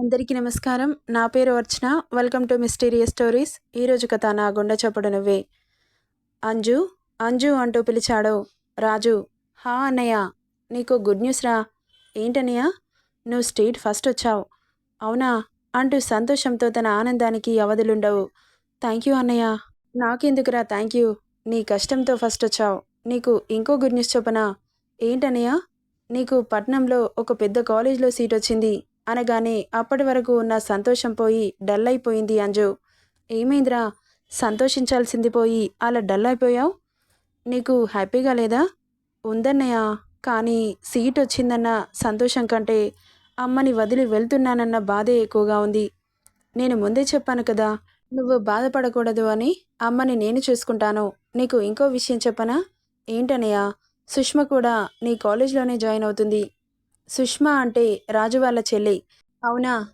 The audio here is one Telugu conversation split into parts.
అందరికీ నమస్కారం. నా పేరు Archana. Welcome to mysterious stories. ఈరోజు కథ నా గుండె చప్పుడు నువ్వే. అంజు అంజు అంటూ పిలిచాడు. రాజు హా అన్నయ్య నీకు గుడ్ న్యూస్ రా. ఏంటన్నయ్య? నువ్వు స్టేట్ ఫస్ట్ వచ్చావు. అవునా? అంటూ సంతోషంతో తన ఆనందానికి అవధులుండవు. థ్యాంక్ యూ అన్నయ్య. నాకెందుకురా థ్యాంక్ యూ? నీ కష్టంతో ఫస్ట్ వచ్చావు. నీకు ఇంకో గుడ్ న్యూస్ చెప్పనా? ఏంటన్నయ్య? నీకు పట్నంలో ఒక పెద్ద కాలేజ్లో సీట్ వచ్చింది అనగానే అప్పటి వరకు ఉన్న సంతోషం పోయి డల్ అయిపోయింది అంజు. ఏమైందిరా? సంతోషించాల్సింది పోయి అలా డల్ అయిపోయావు నీకు హ్యాపీగా లేదా? ఉందన్నయ్య కానీ సీట్ వచ్చిందన్న సంతోషం కంటే అమ్మని వదిలి వెళ్తున్నానన్న బాధే ఎక్కువగా ఉంది. నేను ముందే చెప్పాను కదా నువ్వు బాధపడకూడదు అని అమ్మని నేను చూసుకుంటాను. నీకు ఇంకో విషయం చెప్పనా? ఏంటన్నయ్య సుష్మ కూడా నీ కాలేజ్లోనే జాయిన్ అవుతుంది. సుష్మా అంటే రాజు వాళ్ళ చెల్లి. అవునా?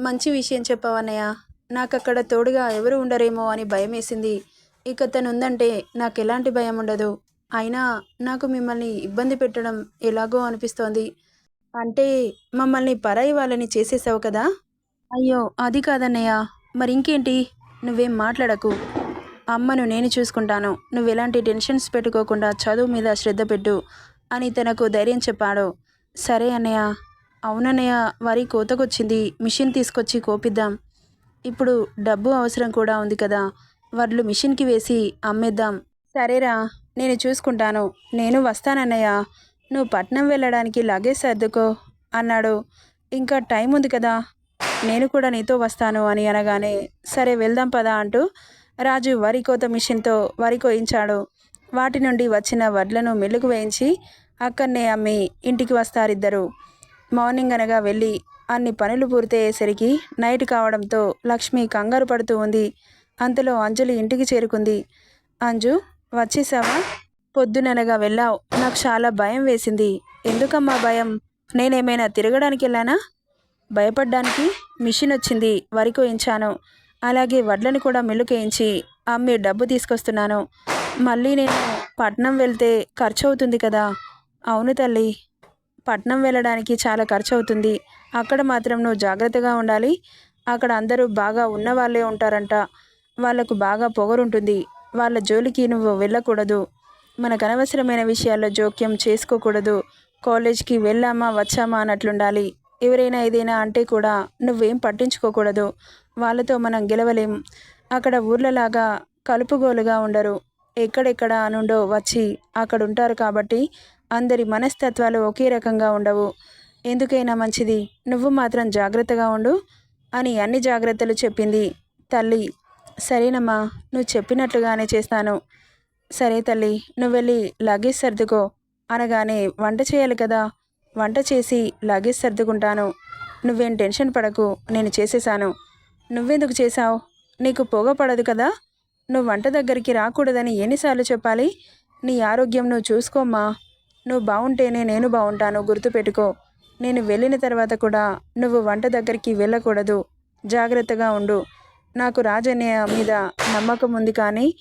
మంచి విషయం చెప్పావన్నయ్య. నాకు అక్కడ తోడుగా ఎవరు ఉండరేమో అని భయం వేసింది ఇక తను ఉందంటే నాకు ఎలాంటి భయం ఉండదు. అయినా నాకు మిమ్మల్ని ఇబ్బంది పెట్టడం ఎలాగో అనిపిస్తోంది. అంటే మమ్మల్ని పరాయి వాళ్ళని చేసేసావు కదా? అయ్యో అది కాదన్నయ్య. మరి ఇంకేంటి నువ్వేం మాట్లాడకు. అమ్మను నేను చూసుకుంటాను. నువ్వు ఎలాంటి టెన్షన్స్ పెట్టుకోకుండా చదువు మీద శ్రద్ధ పెట్టు అని తనకు ధైర్యం చెప్పాడు. సరే అన్నయ్య. అవునన్నయ్య వరి కోతకొచ్చింది. మిషన్ తీసుకొచ్చి కోపిద్దాం. ఇప్పుడు డబ్బు అవసరం కూడా ఉంది కదా. వడ్లు మిషన్కి వేసి అమ్మేద్దాం. సరేరా నేను చూసుకుంటాను. నేను వస్తానన్నయ్య. నువ్వు పట్నం వెళ్ళడానికి లగేజ్ సర్దుకో అన్నాడు. ఇంకా టైం ఉంది కదా. నేను కూడా నీతో వస్తాను అని అనగానే సరే వెళ్దాం పదా అంటూ రాజు వరి కోత మిషన్తో వరి కోయించాడు. వాటి నుండి వచ్చిన వడ్లను మెల్లుకు వేయించి అక్కడనే అమ్మి ఇంటికి వస్తారిద్దరు. మార్నింగ్ అనగా వెళ్ళి అన్ని పనులు పూర్తయ్యేసరికి నైట్ కావడంతో లక్ష్మి కంగారు పడుతూ ఉంది. అంతలో అంజలి ఇంటికి చేరుకుంది. అంజు వచ్చేసావా పొద్దుననగా వెళ్ళావు. నాకు చాలా భయం వేసింది. ఎందుకమ్మా భయం? నేనేమైనా తిరగడానికి వెళ్ళానా? భయపడ్డానికి మిషన్ వచ్చింది. వరి కోయించాను. అలాగే వడ్లను కూడా మిల్లుకేయించి అమ్మి డబ్బు తీసుకొస్తున్నాను. మళ్ళీ నేను పట్నం వెళ్తే ఖర్చు అవుతుంది కదా. అవును తల్లి. పట్నం వెళ్ళడానికి చాలా ఖర్చు అవుతుంది అక్కడ మాత్రం నువ్వు జాగ్రత్తగా ఉండాలి. అక్కడ అందరూ బాగా ఉన్న వాళ్ళే ఉంటారంట. వాళ్ళకు బాగా పొగరుంటుంది. వాళ్ళ జోలికి నువ్వు వెళ్ళకూడదు. మనకు అనవసరమైన విషయాల్లో జోక్యం చేసుకోకూడదు. కాలేజ్కి వెళ్ళామా వచ్చామా అన్నట్లుండాలి. ఎవరైనా ఏదైనా అంటే కూడా నువ్వేం పట్టించుకోకూడదు. వాళ్ళతో మనం గెలవలేం. అక్కడ ఊర్లలాగా కలుపుగోలుగా ఉండరు. ఎక్కడెక్కడ నుండో వచ్చి అక్కడ ఉంటారు కాబట్టి అందరి మనస్తత్వాలు ఒకే రకంగా ఉండవు. ఎందుకైనా మంచిది? నువ్వు మాత్రం జాగ్రత్తగా ఉండు అని అన్ని జాగ్రత్తలు చెప్పింది తల్లి. సరేనమ్మా నువ్వు చెప్పినట్లుగానే చేస్తాను. సరే తల్లి నువ్వు వెళ్ళి లగేజ్ సర్దుకో అనగానే వంట చేయాలి కదా. వంట చేసి లగేజ్ సర్దుకుంటాను. నువ్వేం టెన్షన్ పడకు నేను చేసేసాను. నువ్వెందుకు చేశావు? నీకు పొగ పడదు కదా? నువ్వు వంట దగ్గరికి రాకూడదని ఎన్నిసార్లు చెప్పాలి? నీ ఆరోగ్యం నువ్వు చూసుకోమ్మా. నువ్వు బాగుంటేనే నేను బాగుంటాను గుర్తుపెట్టుకో. నేను వెళ్ళిన తర్వాత కూడా నువ్వు వంట దగ్గరికి వెళ్ళకూడదు. జాగ్రత్తగా ఉండు. నాకు రాజన్య మీద నమ్మకం ఉంది కానీ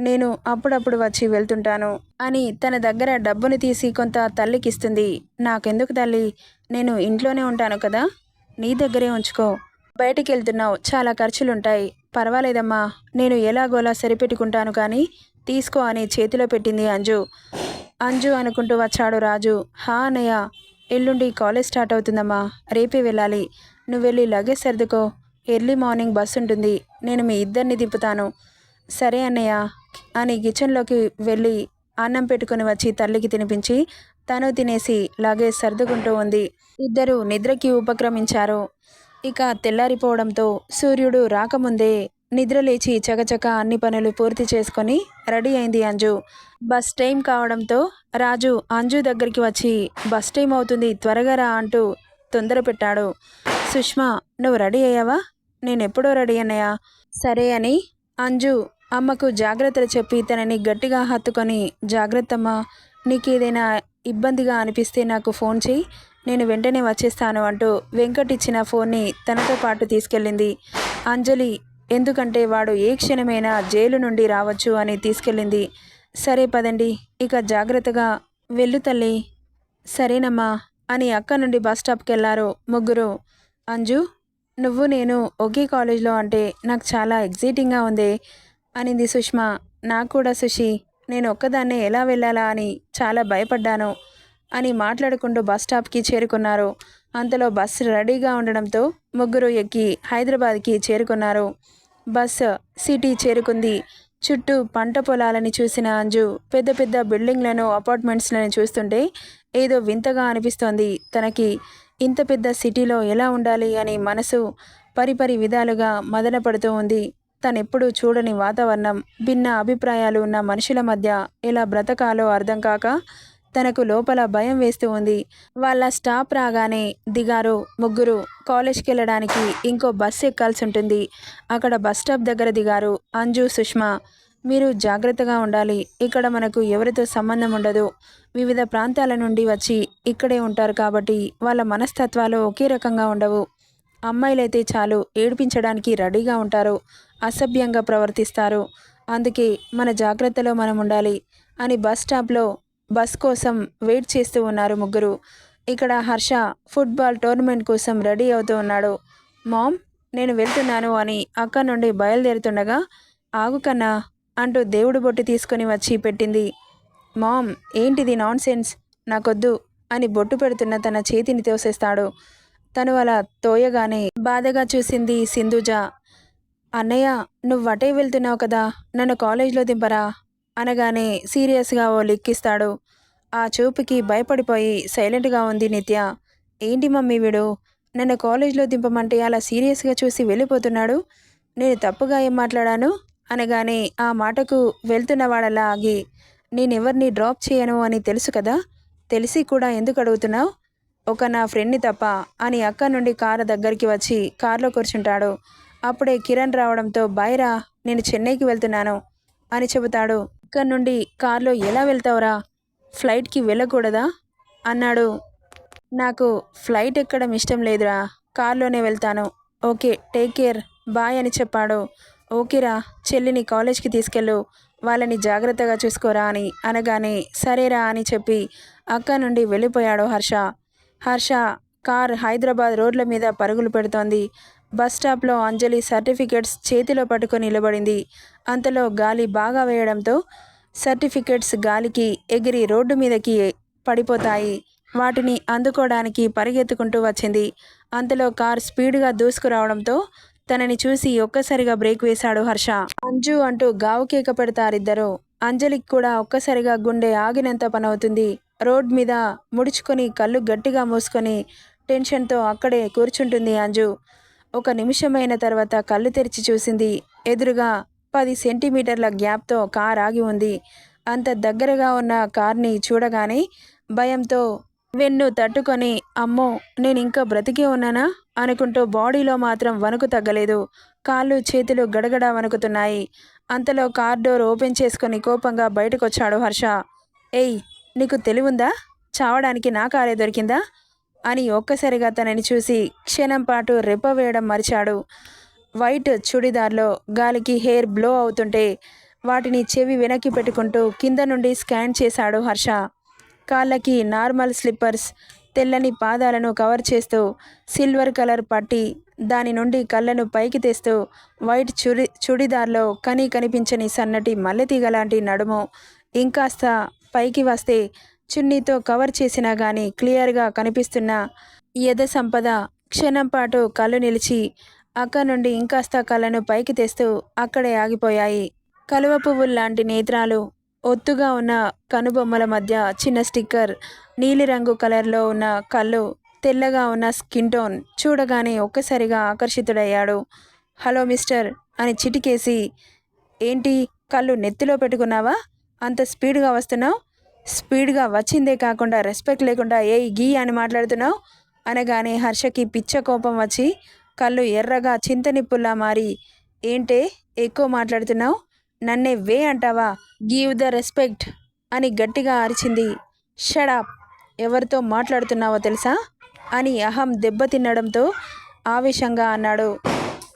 నేను అప్పుడప్పుడు వచ్చి వెళ్తుంటాను అని తన దగ్గర డబ్బుని తీసి కొంత తల్లికిస్తుంది. నాకెందుకు తల్లి? నేను ఇంట్లోనే ఉంటాను కదా? నీ దగ్గరే ఉంచుకో. బయటికి వెళ్తున్నావు చాలా ఖర్చులుంటాయి. పర్వాలేదమ్మా. నేను ఎలాగోలా సరిపెట్టుకుంటాను కానీ తీసుకో అని చేతిలో పెట్టింది అంజు. అంజు అనుకుంటూ వచ్చాడు రాజు. హా అన్నయ్య ఎల్లుండి కాలేజ్ స్టార్ట్ అవుతుందమ్మా. రేపే వెళ్ళాలి. నువ్వు వెళ్ళి లగేజ్ సర్దుకో. ఎర్లీ మార్నింగ్ బస్ ఉంటుంది. నేను మీ ఇద్దరిని దింపుతాను. సరే అన్నయ్య అని కిచెన్లోకి వెళ్ళి అన్నం పెట్టుకుని వచ్చి తల్లికి తినిపించి తను తినేసి లగేజ్ సర్దుకుంటూ ఉంది. ఇద్దరు నిద్రకి ఉపక్రమించారు. ఇక తెల్లారిపోవడంతో సూర్యుడు రాకముందే నిద్ర లేచి చకచక అన్ని పనులు పూర్తి చేసుకొని రెడీ అయింది అంజు. బస్ టైం కావడంతో రాజు అంజు దగ్గరికి వచ్చి బస్ టైం అవుతుంది త్వరగా రా అంటూ తొందర పెట్టాడు. సుష్మా నువ్వు రెడీ అయ్యావా? నేను ఎప్పుడో రెడీ అన్నయ్యా. సరే అని అంజు అమ్మకు జాగ్రత్తలు చెప్పి తనని గట్టిగా హత్తుకొని జాగ్రత్తమ్మా నీకు ఏదైనా ఇబ్బందిగా అనిపిస్తే నాకు ఫోన్ చేయి నేను వెంటనే వచ్చేస్తాను అంటూ వెంకట్ ఇచ్చిన ఫోన్ని తనతో పాటు తీసుకెళ్ళింది. అంజలి ఎందుకంటే వాడు ఏ క్షణమైనా జైలు నుండి రావచ్చు అని తీసుకెళ్ళింది. సరే పదండి ఇక జాగ్రత్తగా వెళ్ళు తల్లి. సరేనమ్మా అని అక్క నుండి బస్ స్టాప్కి వెళ్ళారు ముగ్గురు. అంజు నువ్వు నేను ఒకే కాలేజ్లో అంటే నాకు చాలా ఎగ్జైటింగ్గా ఉంది అనింది సుష్మా. నాకు కూడా సుషి నేను ఒక్కదాన్నే ఎలా వెళ్ళాలా అని చాలా భయపడ్డాను అని మాట్లాడుకుంటూ బస్ స్టాప్కి చేరుకున్నారు. అంతలో బస్సు రెడీగా ఉండడంతో ముగ్గురు ఎక్కి హైదరాబాద్కి చేరుకున్నారు. బస్సు సిటీ చేరుకుంది. చుట్టూ పంట పొలాలని చూసిన అంజు పెద్ద పెద్ద బిల్డింగ్లను అపార్ట్మెంట్స్లను చూస్తుంటే ఏదో వింతగా అనిపిస్తోంది. తనకి ఇంత పెద్ద సిటీలో ఎలా ఉండాలి అని మనసు పరిపరి విధాలుగా మదన పడుతూ ఉంది. తనెప్పుడూ చూడని వాతావరణం భిన్న అభిప్రాయాలు ఉన్న మనుషుల మధ్య ఎలా బ్రతకాలో అర్థం కాక తనకు లోపల భయం వేస్తూ ఉంది. వాళ్ళ స్టాప్ రాగానే దిగారు. ముగ్గురు కాలేజ్కి వెళ్ళడానికి ఇంకో బస్సు ఎక్కాల్సి ఉంటుంది. అక్కడ బస్ స్టాప్ దగ్గర దిగారు. అంజు సుష్మా మీరు జాగ్రత్తగా ఉండాలి. ఇక్కడ మనకు ఎవరితో సంబంధం ఉండదు. వివిధ ప్రాంతాల నుండి వచ్చి ఇక్కడే ఉంటారు కాబట్టి వాళ్ళ మనస్తత్వాలు ఒకే రకంగా ఉండవు. అమ్మాయిలైతే చాలు ఏడిపించడానికి రెడీగా ఉంటారు. అసభ్యంగా ప్రవర్తిస్తారు. అందుకే మన జాగ్రత్తలో మనం ఉండాలి అని బస్ స్టాప్లో బస్ కోసం వెయిట్ చేస్తూ ఉన్నారు ముగ్గురు. ఇక్కడ హర్ష ఫుట్బాల్ టోర్నమెంట్ కోసం రెడీ అవుతూ ఉన్నాడు. మామ్ నేను వెళ్తున్నాను అని అక్క నుండి బయలుదేరుతుండగా ఆగు కన్నా అంటూ దేవుడు బొట్టు తీసుకొని వచ్చి పెట్టింది. మామ్ ఏంటిది నాన్ సెన్స్ నాకొద్దు అని బొట్టు పెడుతున్న తన చేతిని తోసేస్తాడు. తను అలా తోయగానే బాధగా చూసింది సింధుజ. అన్నయ్య నువ్వు అటే వెళ్తున్నావు కదా? నన్ను కాలేజ్లో దింపరా? అనగానే సీరియస్గా ఓ లిక్కిస్తాడు. ఆ చూపుకి భయపడిపోయి సైలెంట్గా ఉంది నిత్య. ఏంటి మమ్మీ వీడు? నన్ను కాలేజ్లో దింపమంటే అలా సీరియస్గా చూసి వెళ్ళిపోతున్నాడు? నేను తప్పుగా ఏం మాట్లాడాను? అనగానే ఆ మాటకు వెళ్తున్నవాడలా ఆగి నేనెవరిని డ్రాప్ చేయను అని తెలుసు కదా? తెలిసి కూడా ఎందుకు అడుగుతున్నావు? ఒక నా ఫ్రెండ్ని తప్ప అని అక్క నుండి కారు దగ్గరికి వచ్చి కారులో కూర్చుంటాడు. అప్పుడే కిరణ్ రావడంతో బైరా నేను చెన్నైకి వెళ్తున్నాను అని చెబుతాడు. ఇక్కడ నుండి కారులో ఎలా వెళ్తావురా? ఫ్లైట్కి వెళ్ళకూడదా? అన్నాడు. నాకు ఫ్లైట్ ఎక్కడం ఇష్టం లేదురా. కార్లోనే వెళ్తాను. Okay take care. బాయ్ అని చెప్పాడు. ఓకేరా చెల్లిని కాలేజ్కి తీసుకెళ్ళు. వాళ్ళని జాగ్రత్తగా చూసుకోరా అని అనగానే సరేరా అని చెప్పి అక్క నుండి వెళ్ళిపోయాడు హర్ష. హర్ష కార్ హైదరాబాద్ రోడ్ల మీద పరుగులు పెడుతోంది. బస్ స్టాప్లో అంజలి సర్టిఫికెట్స్ చేతిలో పట్టుకొని నిలబడింది. అంతలో గాలి బాగా వేయడంతో సర్టిఫికెట్స్ గాలికి ఎగిరి రోడ్డు మీదకి పడిపోతాయి. వాటిని అందుకోవడానికి పరిగెత్తుకుంటూ వచ్చింది. అంతలో కార్ స్పీడ్గా దూసుకురావడంతో తనని చూసి ఒక్కసారిగా బ్రేక్ వేశాడు హర్ష. అంజు అంటూ గావు కేక పెడతారిద్దరు. అంజలికి కూడా ఒక్కసారిగా గుండె ఆగినంత పనవుతుంది. రోడ్ మీద ముడుచుకొని కళ్ళు గట్టిగా మూసుకొని టెన్షన్తో అక్కడే కూర్చుంటుంది అంజు. ఒక నిమిషమైన తర్వాత కళ్ళు తెరిచి చూసింది. ఎదురుగా పది సెంటీమీటర్ల గ్యాప్తో కార్ ఆగి ఉంది. అంత దగ్గరగా ఉన్న కార్ని చూడగానే భయంతో వెన్ను తట్టుకొని అమ్మో నేను ఇంకా బ్రతికే ఉన్నానా? అనుకుంటూ బాడీలో మాత్రం వణుకు తగ్గలేదు. కాళ్ళు చేతులు గడగడ వణుకుతున్నాయి. అంతలో కార్ డోర్ ఓపెన్ చేసుకొని కోపంగా బయటకొచ్చాడు హర్ష. ఏయ్ నీకు తెలివుందా? చావడానికి నా కారే దొరికిందా? అని ఒక్కసారిగా తనని చూసి క్షణం పాటు రెప్ప వేయడం మరిచాడు. వైట్ చుడిదార్లో గాలికి హెయిర్ బ్లో అవుతుంటే వాటిని చెవి వెనక్కి పెట్టుకుంటూ కింద నుండి స్కాన్ చేశాడు హర్ష. కాళ్ళకి నార్మల్ స్లిప్పర్స్ తెల్లని పాదాలను కవర్ చేస్తూ సిల్వర్ కలర్ పట్టి దాని నుండి కళ్ళను పైకి తెస్తూ వైట్ చుడి చుడిదార్లో కని కనిపించని సన్నటి మల్లెతీగ లాంటి నడుము ఇంకాస్త పైకి వస్తే చున్నీతో కవర్ చేసినా కానీ క్లియర్గా కనిపిస్తున్న యద సంపద క్షణం పాటు కళ్ళు నిలిచి అక్క నుండి ఇంకాస్త కళ్ళను పైకి తెస్తూ అక్కడే ఆగిపోయాయి. కలువ పువ్వుల్లాంటి నేత్రాలు ఒత్తుగా ఉన్న కనుబొమ్మల మధ్య చిన్న స్టిక్కర్ నీలిరంగు కలర్లో ఉన్న కళ్ళు తెల్లగా ఉన్న స్కిన్ టోన్ చూడగానే ఒక్కసారిగా ఆకర్షితుడయ్యాడు. హలో మిస్టర్ అని చిటికేసి ఏంటి కళ్ళు నెత్తిలో పెట్టుకున్నావా? అంత స్పీడ్గా వస్తున్నావు? స్పీడ్గా వచ్చిందే కాకుండా రెస్పెక్ట్ లేకుండా ఏ గీ అని మాట్లాడుతున్నావు? అనగానే హర్షకి పిచ్చ కోపం వచ్చి కళ్ళు ఎర్రగా చింతనిప్పుల్లా మారి ఏంటే ఎక్కువ మాట్లాడుతున్నావు? నన్నే వే అంటావా? గివ్ ద రెస్పెక్ట్ అని గట్టిగా అరిచింది. షడాప్ ఎవరితో మాట్లాడుతున్నావో తెలుసా? అని అహం దెబ్బతిన్నడంతో ఆవేశంగా అన్నాడు.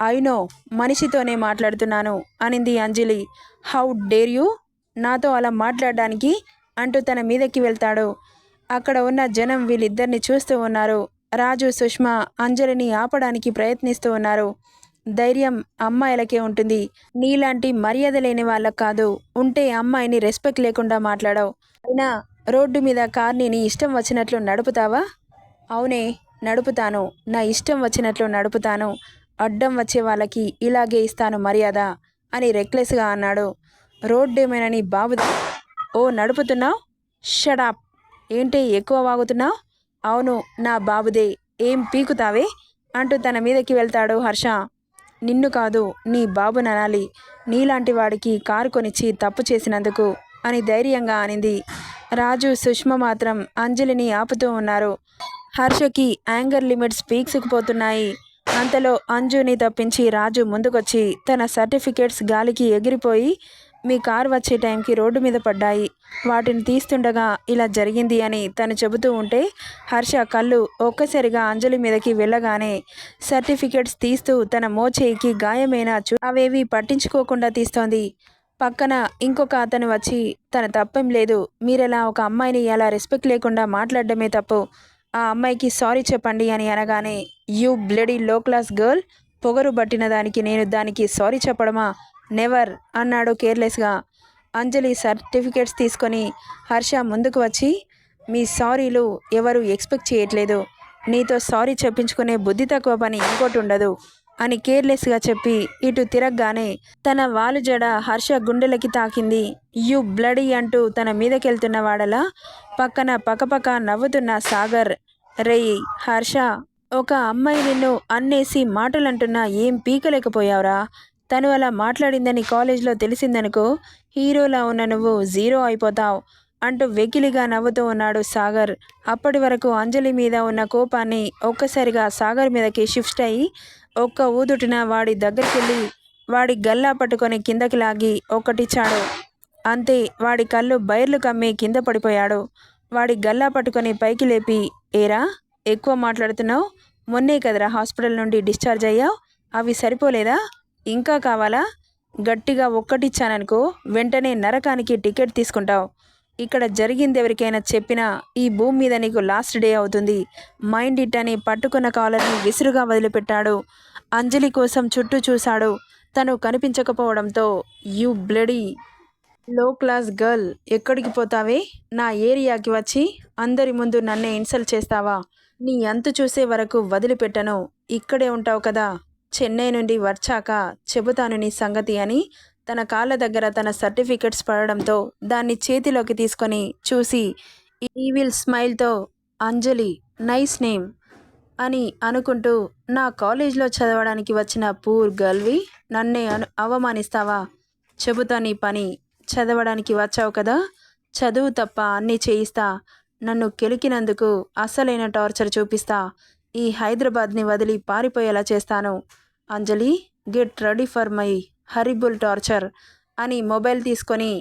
అయినో మనిషితోనే మాట్లాడుతున్నాను అనింది అంజలి. హౌ డేర్ యూ నాతో అలా మాట్లాడడానికి అంటూ తన మీదకి వెళ్తాడు. అక్కడ ఉన్న జనం వీళ్ళిద్దరిని చూస్తూ ఉన్నారు. రాజు సుష్మ అంజలిని ఆపడానికి ప్రయత్నిస్తూ ఉన్నారు. ధైర్యం అమ్మాయిలకే ఉంటుంది. నీలాంటి మర్యాద లేని వాళ్ళకు కాదు. ఉంటే అమ్మాయిని రెస్పెక్ట్ లేకుండా మాట్లాడవు. అయినా రోడ్డు మీద కార్ని నీ ఇష్టం వచ్చినట్లు నడుపుతావా? అవునే నడుపుతాను. నా ఇష్టం వచ్చినట్లు నడుపుతాను. అడ్డం వచ్చే వాళ్ళకి ఇలాగే ఇస్తాను మర్యాద అని రెక్లెస్గా అన్నాడు. రోడ్డేమైనా నీ బాబుదా ఓ నడుపుతున్నావు షడాప్ ఏంటి ఎక్కువ వాగుతున్నావు అవును నా బాబుదే ఏం పీకుతావే? అంటూ తన మీదకి వెళ్తాడు హర్ష. నిన్ను కాదు నీ బాబుననాలి నీలాంటి వాడికి కారు కొనిచ్చి తప్పు చేసినందుకు అని ధైర్యంగా అనింది. రాజు సుష్మ మాత్రం అంజలిని ఆపుతూ ఉన్నారు. హర్షకి యాంగర్ లిమిట్స్ పీక్సుకుపోతున్నాయి అంతలో అంజుని తప్పించి రాజు ముందుకొచ్చి తన సర్టిఫికేట్స్ గాలికి ఎగిరిపోయి మీ కార్ వచ్చే టైంకి రోడ్డు మీద పడ్డాయి. వాటిని తీస్తుండగా ఇలా జరిగింది అని తను చెబుతూ ఉంటే హర్ష కళ్ళు ఒక్కసారిగా అంజలి మీదకి వెళ్ళగానే సర్టిఫికేట్స్ తీస్తూ తన మోచేయికి గాయమైన చూ అవేవి పట్టించుకోకుండా తీస్తోంది. పక్కన ఇంకొక అతను వచ్చి తన తప్పేం లేదు మీరెలా ఒక అమ్మాయిని అలా రెస్పెక్ట్ లేకుండా మాట్లాడడమే తప్పు. ఆ అమ్మాయికి సారీ చెప్పండి అని అనగానే you bloody low class girl పొగరు పట్టిన దానికి నేను దానికి సారీ చెప్పడమా? నెవర్ అన్నాడు కేర్లెస్గా అంజలి సర్టిఫికేట్స్ తీసుకొని హర్ష ముందుకు వచ్చి మీ సారీలు ఎవరు ఎక్స్పెక్ట్ చేయట్లేదు. నీతో సారీ చెప్పించుకునే బుద్ధి తక్కువ పని ఇంకోటి ఉండదు అని కేర్లెస్గా చెప్పి ఇటు తిరగగానే తన వాలు జడ హర్ష గుండెలకి తాకింది. యు బ్లడీ అంటూ తన మీదకెళ్తున్న వాడలా పక్కన పక్కపక్క నవ్వుతున్న సాగర్ రేయ్ హర్ష ఒక అమ్మాయి నిన్ను అన్నేసి మాటలంటున్నా ఏం పీకలేకపోయావురా. తను అలా మాట్లాడిందని కాలేజ్లో తెలిసిందనుకో హీరోలా ఉన్న నువ్వు జీరో అయిపోతావు అంటూ వెకిలిగా నవ్వుతూ ఉన్నాడు సాగర్. అప్పటి వరకు అంజలి మీద ఉన్న కోపాన్ని ఒక్కసారిగా సాగర్ మీదకి షిఫ్ట్ అయ్యి ఒక్క ఊదుటిన వాడి దగ్గరికెళ్ళి వాడి గల్లా పట్టుకొని కిందకి లాగి ఒక్కటిచ్చాడు అంతే వాడి కళ్ళు బైర్లు కమ్మి కింద పడిపోయాడు. వాడి గల్లా పట్టుకొని పైకి లేపి ఏరా ఎక్కువ మాట్లాడుతున్నావు? మొన్నే కదరా హాస్పిటల్ నుండి డిశ్చార్జ్ అయ్యావు? అవి సరిపోలేదా? ఇంకా కావాలా? గట్టిగా ఒక్కటిచ్చాననుకో వెంటనే నరకానికి టికెట్ తీసుకుంటావు. ఇక్కడ జరిగింది ఎవరికైనా చెప్పినా ఈ భూమి మీద నీకు లాస్ట్ డే అవుతుంది. మైండ్ ఇట్ అని పట్టుకున్న కాలర్ని విసురుగా వదిలిపెట్టాడు. అంజలి కోసం చుట్టూ చూశాడు. తను కనిపించకపోవడంతో you bloody low class girl ఎక్కడికి పోతావే? నా ఏరియాకి వచ్చి అందరి ముందు నన్నే ఇన్సల్ట్ చేస్తావా? నీ అంతు చూసే వరకు వదిలిపెట్టను. ఇక్కడే ఉంటావు కదా? చెన్నై నుండి వచ్చాక చెబుతాను నీ సంగతి అని తన కాళ్ళ దగ్గర తన సర్టిఫికెట్స్ పడడంతో దాన్ని చేతిలోకి తీసుకొని చూసి ఈవిల్ స్మైల్తో అంజలి నైస్ నేమ్ అని అనుకుంటూ నా కాలేజ్లో చదవడానికి వచ్చిన పూర్ గల్వి నన్నే అను అవమానిస్తావా? చెబుతా నీ పని. చదవడానికి వచ్చావు కదా? చదువు తప్ప అన్నీ చేయిస్తా. నన్ను కెలికినందుకు అసలైన టార్చర్ చూపిస్తా. ఈ హైదరాబాద్ని వదిలి పారిపోయేలా చేస్తాను. Anjali get ready for my horrible torture అని మొబైల్ తీసుకొని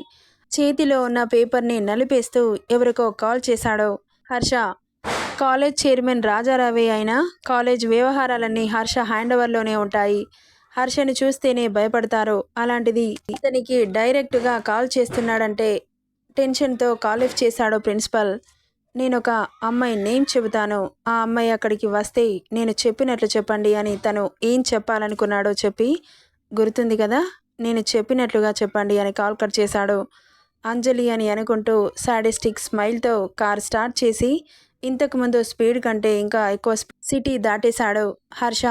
చేతిలో ఉన్న పేపర్ని నలిపేస్తూ ఎవరికో కాల్ చేశాడు. హర్ష కాలేజ్ చైర్మన్ రాజారావే అయినా కాలేజ్ వ్యవహారాలన్నీ హర్ష హ్యాండ్ ఓవర్లోనే ఉంటాయి. హర్షని చూస్తేనే భయపడతారు. అలాంటిది ఇతనికి డైరెక్ట్గా కాల్ చేస్తున్నాడంటే టెన్షన్తో కాల్ లిఫ్ట్ చేశాడు ప్రిన్సిపల్. నేను ఒక అమ్మాయి నేమ్ చెబుతాను. ఆ అమ్మాయి అక్కడికి వస్తే నేను చెప్పినట్లు చెప్పండి అని తను ఏం చెప్పాలనుకున్నాడో చెప్పి గుర్తుంది కదా నేను చెప్పినట్లుగా చెప్పండి అని కాల్ కట్ చేశాడు. అంజలి అని అనుకుంటూ సాడిస్టిక్ స్మైల్తో కార్ స్టార్ట్ చేసి ఇంతకుముందు స్పీడ్ కంటే ఇంకా ఎక్కువ సిటీ దాటేశాడు హర్ష.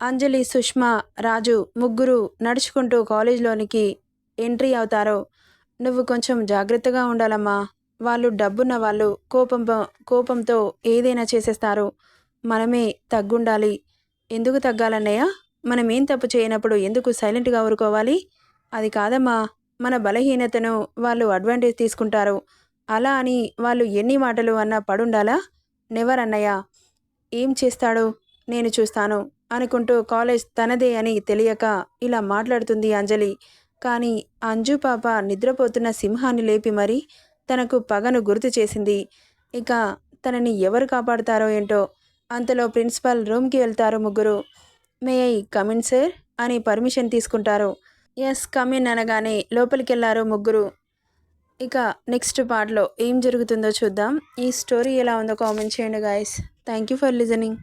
అంజలి సుష్మా రాజు ముగ్గురు నడుచుకుంటూ కాలేజ్లోనికి ఎంట్రీ అవుతారు. నువ్వు కొంచెం జాగ్రత్తగా ఉండాలమ్మా వాళ్ళు డబ్బున్న వాళ్ళు కోపం కోపంతో ఏదైనా చేసేస్తారు. మనమే తగ్గుండాలి. ఎందుకు తగ్గాలన్నయ్య? మనం ఏం తప్పు చేయనప్పుడు ఎందుకు సైలెంట్గా ఊరుకోవాలి? అది కాదమ్మా. మన బలహీనతను వాళ్ళు అడ్వాంటేజ్ తీసుకుంటారు. అలా అని వాళ్ళు ఎన్ని మాటలు అన్నా పడుండాలా? నెవర్ అన్నయ్య. ఏం చేస్తాడు? నేను చూస్తాను అనుకుంటూ కాలేజ్ తనదే అని తెలియక ఇలా మాట్లాడుతుంది అంజలి. కానీ అంజు పాప నిద్రపోతున్న సింహాన్ని లేపి మరీ తనకు పగను గుర్తు చేసింది. ఇక తనని ఎవరు కాపాడుతారో ఏంటో అంతలో ప్రిన్సిపల్ రూమ్కి వెళ్తారు ముగ్గురు. May I come in sir అని పర్మిషన్ తీసుకుంటారు. ఎస్ కమిన్ అనగానే లోపలికి వెళ్ళారు ముగ్గురు. ఇక నెక్స్ట్ పార్ట్లో ఏం జరుగుతుందో చూద్దాం. ఈ స్టోరీ ఎలా ఉందో కామెంట్ చేయండి guys. Thank you for listening.